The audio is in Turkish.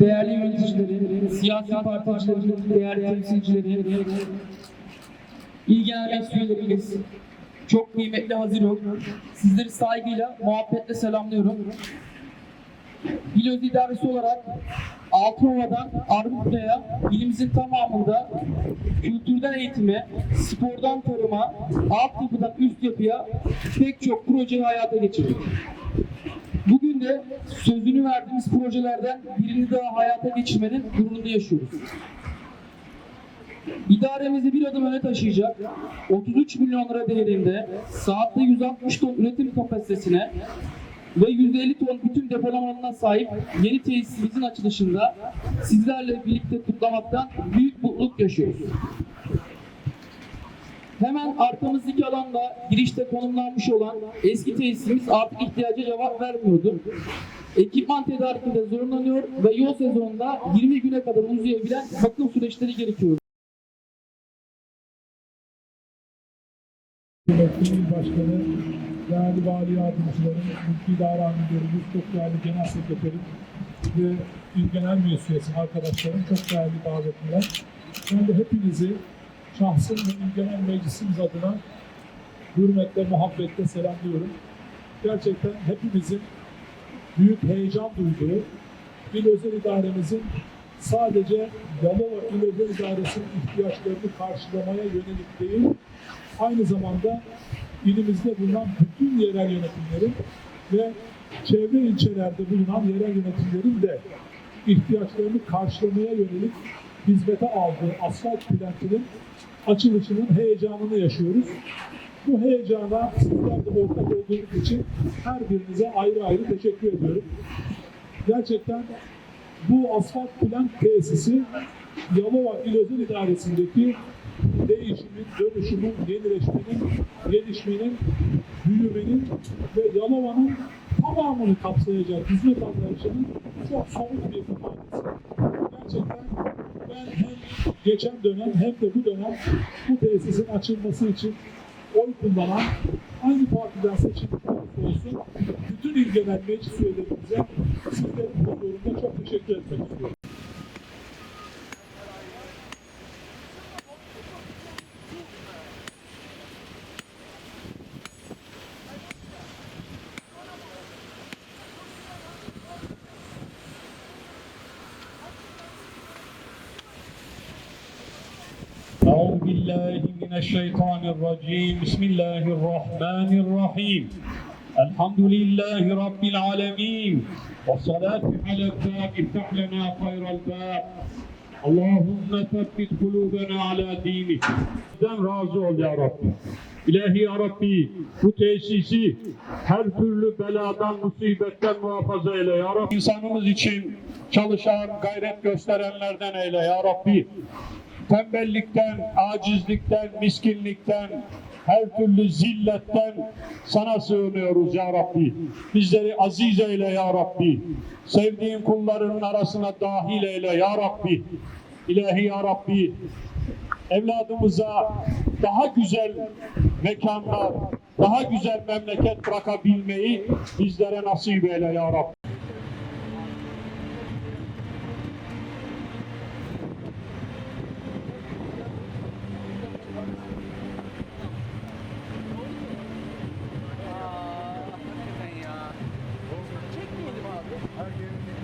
değerli yöneticileri, siyasi partilerin değerli temsilcileri, il genel meclis üyelerimiz, çok kıymetli Hazirok, sizleri saygıyla, muhabbetle selamlıyorum. İl İdaresi olarak Altınova'dan Armutlu'ya ilimizin tamamında kültürden eğitime, spordan tarıma, altyapıdan üst yapıya pek çok projeyi hayata geçirdik. De sözünü verdiğimiz projelerden birini daha hayata geçirmenin gururunda yaşıyoruz. İdaremizi bir adım öne taşıyacak 33 milyon lira değerinde saatte 160 ton üretim kapasitesine ve 150 ton bütün depolamanına sahip yeni tesisimizin açılışında sizlerle birlikte kutlamaktan büyük mutluluk yaşıyoruz. Hemen arkamızdaki alanda girişte konumlanmış olan eski tesisimiz artık ihtiyaca cevap vermiyordu. Ekipman tedarikinde zorlanıyor ve yol sezonunda 20 güne kadar uzayabilen bakım süreçleri gerekiyor. İl Başkanı, değerli vali yardımcılarım, mülki idare amirlerimiz, çok değerli genel sekreterim ve İl Genel üyesi arkadaşlarım, çok değerli davetliler. Ben de hepinizi şahsım ve Genel Meclisimiz adına hürmetle, muhabbetle selamlıyorum. Gerçekten hepimizin büyük heyecan duyduğu, İl Özel İdaremizin sadece Yalova İl Özel İdaresi'nin ihtiyaçlarını karşılamaya yönelik değil, aynı zamanda ilimizde bulunan bütün yerel yönetimlerin ve çevre ilçelerde bulunan yerel yönetimlerin de ihtiyaçlarını karşılamaya yönelik hizmete aldığı asfalt plantinin açılışının heyecanını yaşıyoruz. Bu heyecana sizler de ortak olduğunuz için her birinize ayrı ayrı teşekkür ediyorum. Gerçekten bu asfalt plant tesisi Yalova İl Özel İdaresi'ndeki değişimin, dönüşümün, yenileşmenin, gelişmenin, büyümenin ve Yalova'nın tamamını kapsayacak hizmet anlayışının çok somut bir ifadesi. Gerçekten ben hem geçen dönem hem de bu dönem bu tesisin açılması için oy kullanan aynı partiden seçilmiş olsun bütün il genel meclis üyelerimize sizlerin huzurunda çok teşekkür etmek istiyorum. أعوذ بالله من الشيطان الرجيم بسم الله الرحمن الرحيم الحمد لله رب العالمين والصلاة على الباب افتح لنا خير الباب اللهم ثبت قلوبنا على دينك Bizden razı ol ya Rabbi. İlahi ya Rabbi bu tesisi her türlü beladan, musibetten muhafaza eyle ya Rabbi. İnsanımız için çalışan, gayret gösterenlerden eyle ya Rabbi tembellikten, acizlikten, miskinlikten, her türlü zilletten sana sığınıyoruz ya Rabbi. Bizleri aziz eyle ya Rabbi. Sevdiğin kullarının arasına dahil eyle ya Rabbi. İlahi ya Rabbi. Evladımıza daha güzel mekanlar, daha güzel memleket bırakabilmeyi bizlere nasip eyle ya Rabbi. How are you?